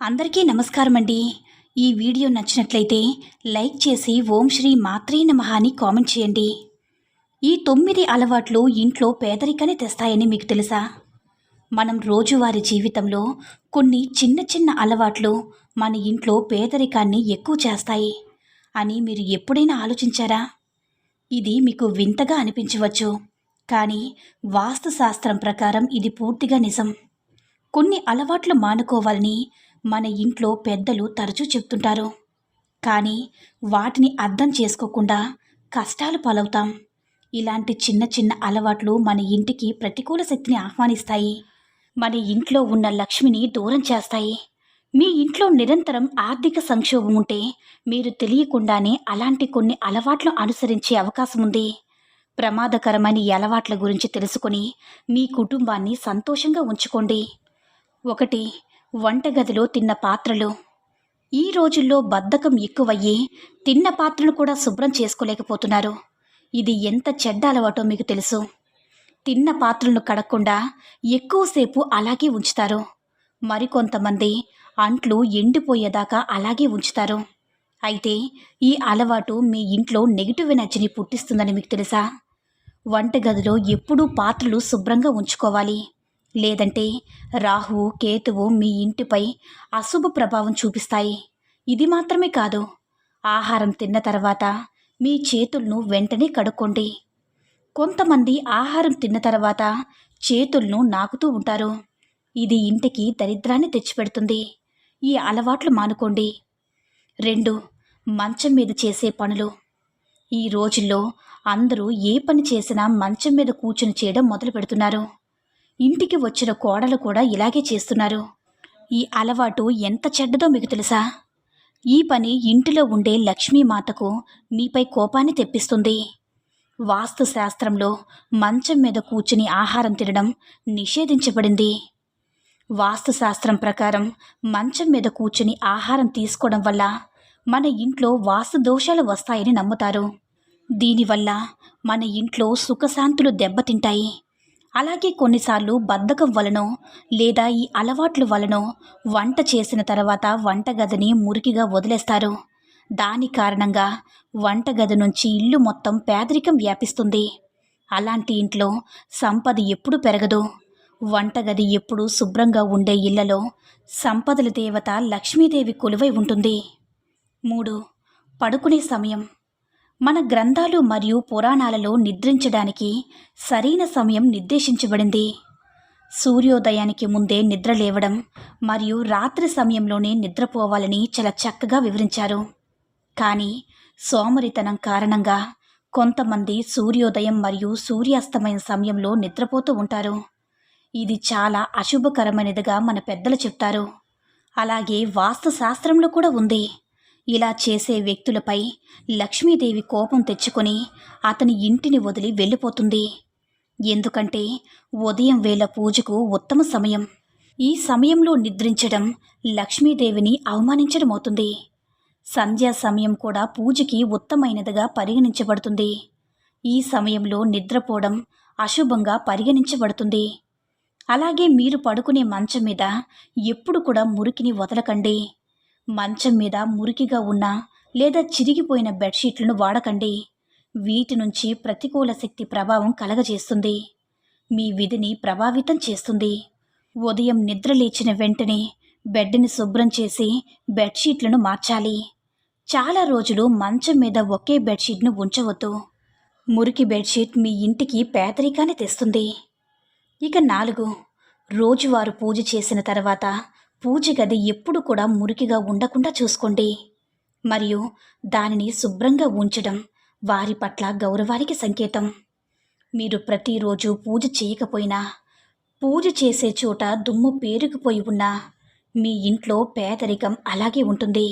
అందరికీ నమస్కారం అండి. ఈ వీడియో నచ్చినట్లయితే లైక్ చేసి ఓం శ్రీ మాత్రే నమహాని అని కామెంట్ చేయండి. ఈ తొమ్మిది అలవాట్లు ఇంట్లో పేదరికాన్ని తెస్తాయని మీకు తెలుసా? మనం రోజువారీ జీవితంలో కొన్ని చిన్న చిన్న అలవాట్లు మన ఇంట్లో పేదరికాన్ని ఎక్కువ చేస్తాయి అని మీరు ఎప్పుడైనా ఆలోచించారా? ఇది మీకు వింతగా అనిపించవచ్చు. కానీ వాస్తు శాస్త్రం ప్రకారం ఇది పూర్తిగా నిజం. కొన్ని అలవాట్లు మానుకోవాలని మన ఇంట్లో పెద్దలు తరచూ చెప్తుంటారు. కానీ వాటిని అర్థం చేసుకోకుండా కష్టాలు పాలవుతాం. ఇలాంటి చిన్న చిన్న అలవాట్లు మన ఇంటికి ప్రతికూల శక్తిని ఆహ్వానిస్తాయి. మన ఇంట్లో ఉన్న లక్ష్మిని దూరం చేస్తాయి. మీ ఇంట్లో నిరంతరం ఆర్థిక సంక్షోభం ఉంటే మీరు తెలియకుండానే అలాంటి కొన్ని అలవాట్లు అనుసరించే అవకాశం ఉంది. ప్రమాదకరమైన ఈ అలవాట్ల గురించి తెలుసుకొని మీ కుటుంబాన్ని సంతోషంగా ఉంచుకోండి. ఒకటి వంటగదిలో తిన్న పాత్రలు. ఈ రోజుల్లో బద్ధకం ఎక్కువయ్యి తిన్న పాత్రలు కూడా శుభ్రం చేసుకోలేకపోతున్నారు. ఇది ఎంత చెడ్డ అలవాటో మీకు తెలుసు. తిన్న పాత్రలను కడగకుండా ఎక్కువసేపు అలాగే ఉంచుతారు. మరికొంతమంది అంట్లు ఎండిపోయేదాకా అలాగే ఉంచుతారు. అయితే ఈ అలవాటు మీ ఇంట్లో నెగిటివ్ ఎనర్జీని పుట్టిస్తుందని మీకు తెలుసా? వంటగదిలో ఎప్పుడూ పాత్రలు శుభ్రంగా ఉంచుకోవాలి. లేదంటే రాహువు కేతువు మీ ఇంటిపై అశుభ ప్రభావం చూపిస్తాయి. ఇది మాత్రమే కాదు ఆహారం తిన్న తర్వాత మీ చేతులను వెంటనే కడుక్కోండి. కొంతమంది ఆహారం తిన్న తర్వాత చేతులను నాకుతూ ఉంటారు. ఇది ఇంటికి దరిద్రాన్ని తెచ్చిపెడుతుంది. ఈ అలవాట్లు మానుకోండి. రెండు మంచం మీద చేసే పనులు. ఈ రోజుల్లో అందరూ ఏ పని చేసినా మంచం మీద కూర్చుని చేయడం మొదలు పెడుతున్నారు ఇంటికి వచ్చిన కోడలు కూడా ఇలాగే చేస్తున్నారు. ఈ అలవాటు ఎంత చెడ్డదో మీకు తెలుసా? ఈ పని ఇంటిలో ఉండే లక్ష్మీ మాతకు మీపై కోపాన్ని తెప్పిస్తుంది. వాస్తు శాస్త్రంలో మంచం మీద కూర్చుని ఆహారం తినడం నిషేధించబడింది. వాస్తు శాస్త్రం ప్రకారం మంచం మీద కూర్చుని ఆహారం తీసుకోవడం వల్ల మన ఇంట్లో వాస్తు దోషాలు వస్తాయని నమ్ముతారు. దీనివల్ల మన ఇంట్లో సుఖశాంతులు దెబ్బతింటాయి. అలాగే కొన్నిసార్లు బద్ధకం వలనో లేదా ఈ అలవాట్ల వలనో వంట చేసిన తర్వాత వంటగదిని మురికిగా వదిలేస్తారు. దాని కారణంగా వంటగది నుంచి ఇల్లు మొత్తం పేదరికం వ్యాపిస్తుంది. అలాంటి ఇంట్లో సంపద ఎప్పుడు పెరగదు. వంటగది ఎప్పుడు శుభ్రంగా ఉండే ఇళ్ళలో సంపదల దేవత లక్ష్మీదేవి కొలువై ఉంటుంది. మూడు. పడుకునే సమయం. మన గ్రంథాలు మరియు పురాణాలలో నిద్రించడానికి సరైన సమయం నిర్దేశించబడింది. సూర్యోదయానికి ముందే నిద్ర లేవడం మరియు రాత్రి సమయంలోనే నిద్రపోవాలని చాలా చక్కగా వివరించారు. కానీ సోమరితనం కారణంగా కొంతమంది సూర్యోదయం మరియు సూర్యాస్తమయం సమయంలో నిద్రపోతూ ఉంటారు. ఇది చాలా అశుభకరమైనదిగా మన పెద్దలు చెప్తారు. అలాగే వాస్తు శాస్త్రంలో కూడా ఉంది. ఇలా చేసే వ్యక్తులపై లక్ష్మీదేవి కోపం తెచ్చుకొని అతని ఇంటిని వదిలి వెళ్ళిపోతుంది. ఎందుకంటే ఉదయం వేళ పూజకు ఉత్తమ సమయం. ఈ సమయంలో నిద్రించడం లక్ష్మీదేవిని అవమానించడం అవుతుంది. సంధ్యా సమయం కూడా పూజకి ఉత్తమైనదిగా పరిగణించబడుతుంది. ఈ సమయంలో నిద్రపోవడం అశుభంగా పరిగణించబడుతుంది. అలాగే మీరు పడుకునే మంచం మీద ఎప్పుడు కూడా మురికిని వదలకండి. మంచం మీద మురికిగా ఉన్న లేదా చిరిగిపోయిన బెడ్షీట్లను వాడకండి. వీటి నుంచి ప్రతికూల శక్తి ప్రభావం కలగజేస్తుంది. మీ విధిని ప్రభావితం చేస్తుంది. ఉదయం నిద్ర లేచిన వెంటనే బెడ్ని శుభ్రం చేసి బెడ్షీట్లను మార్చాలి. చాలా రోజులు మంచం మీద ఒకే బెడ్షీట్ను ఉంచవద్దు. మురికి బెడ్షీట్ మీ ఇంటికి పేదరికాన్ని తెస్తుంది. ఇక నాలుగు. రోజువారు పూజ చేసిన తర్వాత పూజ గది ఎప్పుడు కూడా మురికిగా ఉండకుండా చూసుకోండి. మరియు దానిని శుభ్రంగా ఉంచడం వారి పట్ల గౌరవానికి సంకేతం. మీరు ప్రతిరోజు పూజ చేయకపోయినా పూజ చేసే చోట దుమ్ము పేరుకుపోయి ఉన్నా మీ ఇంట్లో పేదరికం అలాగే ఉంటుంది.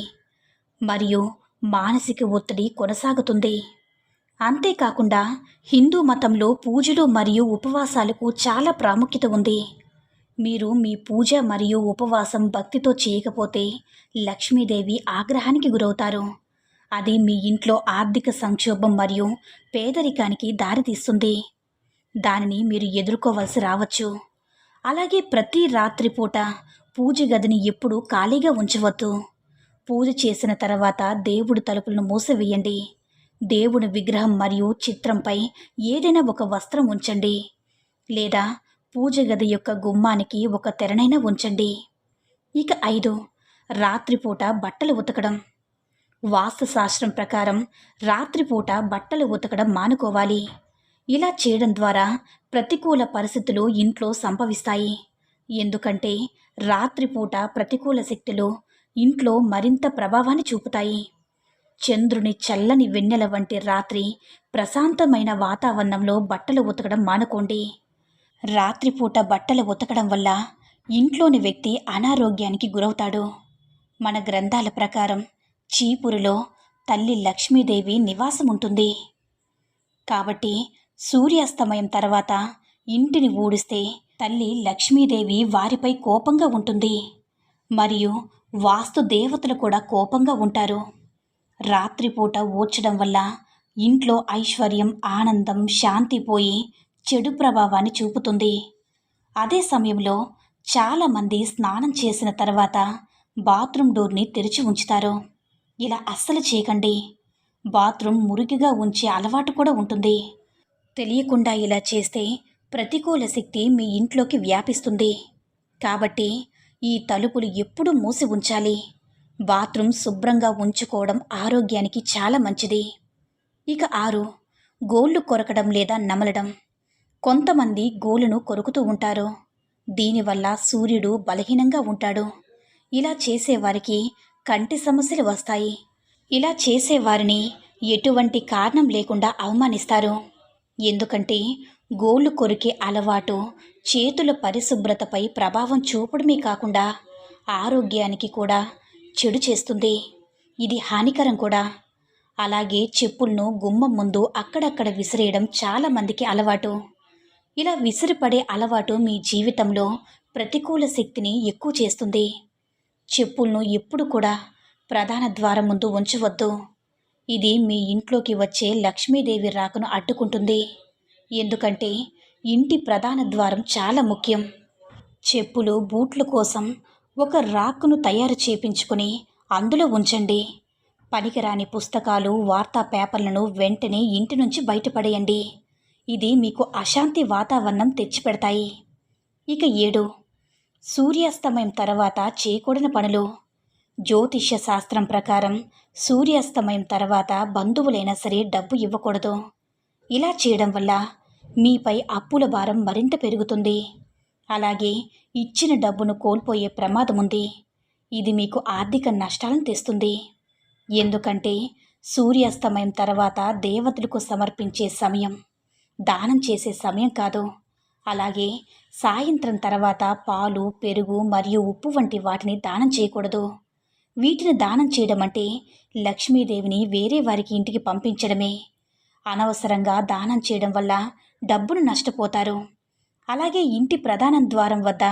మరియు మానసిక ఒత్తిడి కొనసాగుతుంది. అంతేకాకుండా హిందూ మతంలో పూజలు మరియు ఉపవాసాలకు చాలా ప్రాముఖ్యత ఉంది. మీరు మీ పూజ మరియు ఉపవాసం భక్తితో చేయకపోతే లక్ష్మీదేవి ఆగ్రహానికి గురవుతారు. అది మీ ఇంట్లో ఆర్థిక సంక్షోభం మరియు పేదరికానికి దారితీస్తుంది. దానిని మీరు ఎదుర్కోవలసి రావచ్చు. అలాగే ప్రతి రాత్రిపూట పూజ గదిని ఎప్పుడూ ఖాళీగా ఉంచవద్దు. పూజ చేసిన తర్వాత దేవుడి తలుపులను మూసివేయండి. దేవుడి విగ్రహం మరియు చిత్రంపై ఏదైనా ఒక వస్త్రం ఉంచండి. లేదా పూజ గది యొక్క గుమ్మానికి ఒక తెరనైనా ఉంచండి. ఇక ఐదు రాత్రిపూట బట్టలు ఉతకడం. వాస్తుశాస్త్రం ప్రకారం రాత్రిపూట బట్టలు ఉతకడం మానుకోవాలి. ఇలా చేయడం ద్వారా ప్రతికూల పరిస్థితులు ఇంట్లో సంభవిస్తాయి. ఎందుకంటే రాత్రిపూట ప్రతికూల శక్తులు ఇంట్లో మరింత ప్రభావాన్ని చూపుతాయి. చంద్రుని చల్లని వెన్నెల వంటి రాత్రి ప్రశాంతమైన వాతావరణంలో బట్టలు ఉతకడం మానుకోండి. రాత్రిపూట బట్టలు ఉతకడం వల్ల ఇంట్లోని వ్యక్తి అనారోగ్యానికి గురవుతాడు. మన గ్రంథాల ప్రకారం చీపురులో తల్లి లక్ష్మీదేవి నివాసం ఉంటుంది కాబట్టి సూర్యాస్తమయం తర్వాత ఇంటిని ఊడిస్తే తల్లి లక్ష్మీదేవి వారిపై కోపంగా ఉంటుంది. మరియు వాస్తు దేవతలు కూడా కోపంగా ఉంటారు. రాత్రిపూట ఊడ్చడం వల్ల ఇంట్లో ఐశ్వర్యం ఆనందం శాంతి పోయి చెడు ప్రభావాన్ని చూపుతుంది. అదే సమయంలో చాలామంది స్నానం చేసిన తర్వాత బాత్రూమ్ డోర్ని తెరిచి ఉంచుతారు. ఇలా అస్సలు చేయకండి. బాత్రూమ్ మురికిగా ఉంచే అలవాటు కూడా ఉంటుంది. తెలియకుండా ఇలా చేస్తే ప్రతికూల శక్తి మీ ఇంట్లోకి వ్యాపిస్తుంది. కాబట్టి ఈ తలుపులు ఎప్పుడూ మూసి ఉంచాలి. బాత్రూమ్ శుభ్రంగా ఉంచుకోవడం ఆరోగ్యానికి చాలా మంచిది. ఇక ఆరు గోళ్ళు కొరకడం లేదా నమలడం. కొంతమంది గోలును కొరుకుతూ ఉంటారు. దీనివల్ల సూర్యుడు బలహీనంగా ఉంటాడు. ఇలా చేసేవారికి కంటి సమస్యలు వస్తాయి. ఇలా చేసేవారిని ఎటువంటి కారణం లేకుండా అవమానిస్తారు. ఎందుకంటే గోళ్ళు కొరికే అలవాటు చేతుల పరిశుభ్రతపై ప్రభావం చూపడమే కాకుండా ఆరోగ్యానికి కూడా చెడు చేస్తుంది. ఇది హానికరం కూడా. అలాగే చెప్పులను గుమ్మం ముందు అక్కడక్కడ విసిరేయడం చాలా మందికి అలవాటు. ఇలా విసిరిపడే అలవాటు మీ జీవితంలో ప్రతికూల శక్తిని ఎక్కువ చేస్తుంది. చెప్పులను ఎప్పుడు కూడా ప్రధాన ద్వారం ముందు ఉంచవద్దు. ఇది మీ ఇంట్లోకి వచ్చే లక్ష్మీదేవి రాకను అడ్డుకుంటుంది. ఎందుకంటే ఇంటి ప్రధాన ద్వారం చాలా ముఖ్యం. చెప్పులు బూట్ల కోసం ఒక రాక్ను తయారు చేపించుకుని అందులో ఉంచండి. పనికిరాని పుస్తకాలు వార్తా పేపర్లను వెంటనే ఇంటి నుంచి బయటపడేయండి. ఇది మీకు అశాంతి వాతావరణం తెచ్చిపెడతాయి. ఇక ఏడు. సూర్యాస్తమయం తర్వాత చేయకూడని పనులు. జ్యోతిష్య శాస్త్రం ప్రకారం సూర్యాస్తమయం తర్వాత బంధువులైనా సరే డబ్బు ఇవ్వకూడదు. ఇలా చేయడం వల్ల మీపై అప్పుల భారం మరింత పెరుగుతుంది. అలాగే ఇచ్చిన డబ్బును కోల్పోయే ప్రమాదం ఉంది. ఇది మీకు ఆర్థిక నష్టాలను తెస్తుంది. ఎందుకంటే సూర్యాస్తమయం తర్వాత దేవతలకు సమర్పించే సమయం. దానం చేసే సమయం కాదు. అలాగే సాయంత్రం తర్వాత పాలు పెరుగు మరియు ఉప్పు వంటి వాటిని దానం చేయకూడదు. వీటిని దానం చేయడం అంటే లక్ష్మీదేవిని వేరే వారికి ఇంటికి పంపించడమే. అనవసరంగా దానం చేయడం వల్ల డబ్బును నష్టపోతారు. అలాగే ఇంటి ప్రధాన ద్వారం వద్ద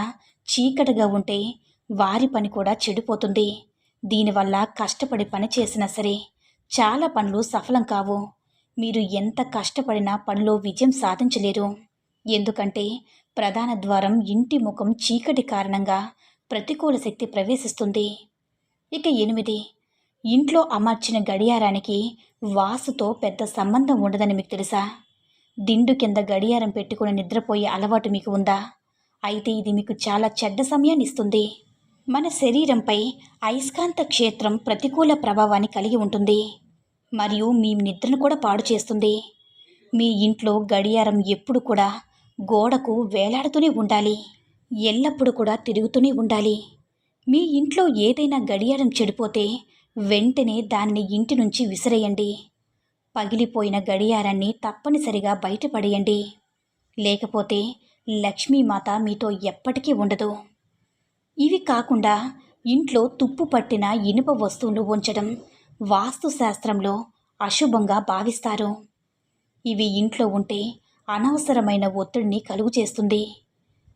చీకటిగా ఉంటే వారి పని కూడా చెడిపోతుంది. దీనివల్ల కష్టపడి పని చేసినా సరే చాలా పనులు సఫలం కావు. మీరు ఎంత కష్టపడినా పనిలో విజయం సాధించలేరు. ఎందుకంటే ప్రధాన ద్వారం ఇంటి ముఖం చీకటి కారణంగా ప్రతికూల శక్తి ప్రవేశిస్తుంది. ఇక ఎనిమిది. ఇంట్లో అమర్చిన గడియారానికి వాసుతో పెద్ద సంబంధం ఉండదని మీకు తెలుసా? దిండు కింద గడియారం పెట్టుకుని నిద్రపోయే అలవాటు మీకు ఉందా? అయితే ఇది మీకు చాలా చెడ్డ సమయాన్ని ఇస్తుంది. మన శరీరంపై అయస్కాంత క్షేత్రం ప్రతికూల ప్రభావాన్ని కలిగి ఉంటుంది. మరియు మీ నిద్రను కూడా పాడు చేస్తుంది. మీ ఇంట్లో గడియారం ఎప్పుడు కూడా గోడకు వేలాడుతూనే ఉండాలి. ఎల్లప్పుడూ కూడా తిరుగుతూనే ఉండాలి. మీ ఇంట్లో ఏదైనా గడియారం చెడిపోతే వెంటనే దానిని ఇంటి నుంచి విసిరేయండి. పగిలిపోయిన గడియారాన్ని తప్పనిసరిగా బయటపడేయండి. లేకపోతే లక్ష్మీమాత మీతో ఎప్పటికీ ఉండదు. ఇవి కాకుండా ఇంట్లో తుప్పు పట్టిన ఇనుప వస్తువులు ఉంచడం వాస్తుశాస్త్రంలో అశుభంగా భావిస్తారు. ఇవి ఇంట్లో ఉంటే అనవసరమైన ఒత్తిడిని కలుగు చేస్తుంది.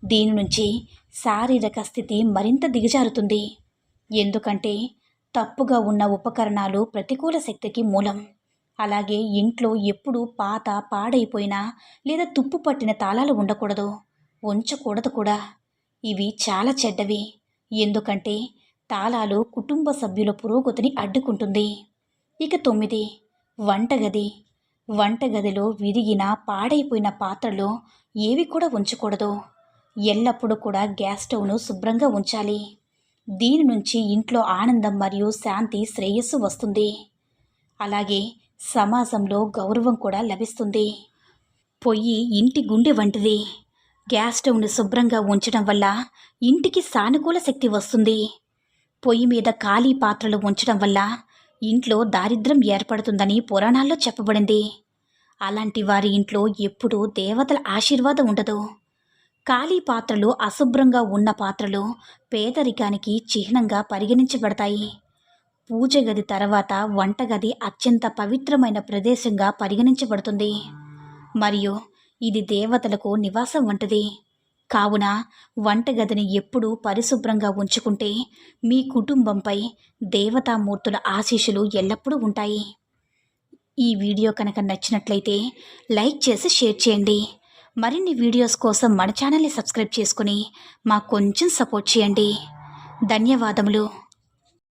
దీని నుంచి శారీరక స్థితి మరింత దిగజారుతుంది. ఎందుకంటే తప్పుగా ఉన్న ఉపకరణాలు ప్రతికూల శక్తికి మూలం. అలాగే ఇంట్లో ఎప్పుడూ పాత పాడైపోయిన లేదా తుప్పు పట్టిన తాళాలు ఉండకూడదు. ఉంచకూడదు కూడా. ఇవి చాలా చెడ్డవి. ఎందుకంటే తాళాలు కుటుంబ సభ్యుల పురోగతిని అడ్డుకుంటుంది. ఇక తొమ్మిది. వంటగది. వంటగదిలో విరిగిన పాడైపోయిన పాత్రలు ఏవి కూడా ఉంచకూడదు. ఎల్లప్పుడూ కూడా గ్యాస్ స్టవ్ను శుభ్రంగా ఉంచాలి. దీని నుంచి ఇంట్లో ఆనందం మరియు శాంతి శ్రేయస్సు వస్తుంది. అలాగే సమాజంలో గౌరవం కూడా లభిస్తుంది. పొయ్యి ఇంటి గుండె వంటిది. గ్యాస్ స్టవ్ను శుభ్రంగా ఉంచడం వల్ల ఇంటికి సానుకూల శక్తి వస్తుంది. పొయ్యి మీద ఖాళీ పాత్రలు ఉంచడం వల్ల ఇంట్లో దారిద్ర్యం ఏర్పడుతుందని పురాణాల్లో చెప్పబడింది. అలాంటి వారి ఇంట్లో ఎప్పుడూ దేవతల ఆశీర్వాదం ఉండదు. ఖాళీ పాత్రలు అశుభ్రంగా ఉన్న పాత్రలు పేదరికానికి చిహ్నంగా పరిగణించబడతాయి. పూజ గది తర్వాత వంటగది అత్యంత పవిత్రమైన ప్రదేశంగా పరిగణించబడుతుంది. మరియు ఇది దేవతలకు నివాసం వంటిది. కావున వంటగదిని ఎప్పుడూ పరిశుభ్రంగా ఉంచుకుంటే మీ కుటుంబంపై దేవతామూర్తుల ఆశీస్సులు ఎల్లప్పుడూ ఉంటాయి. ఈ వీడియో కనుక నచ్చినట్లయితే లైక్ చేసి షేర్ చేయండి. మరిన్ని వీడియోస్ కోసం మన ఛానల్ని సబ్స్క్రైబ్ చేసుకుని మాకు కొంచెం సపోర్ట్ చేయండి. ధన్యవాదములు.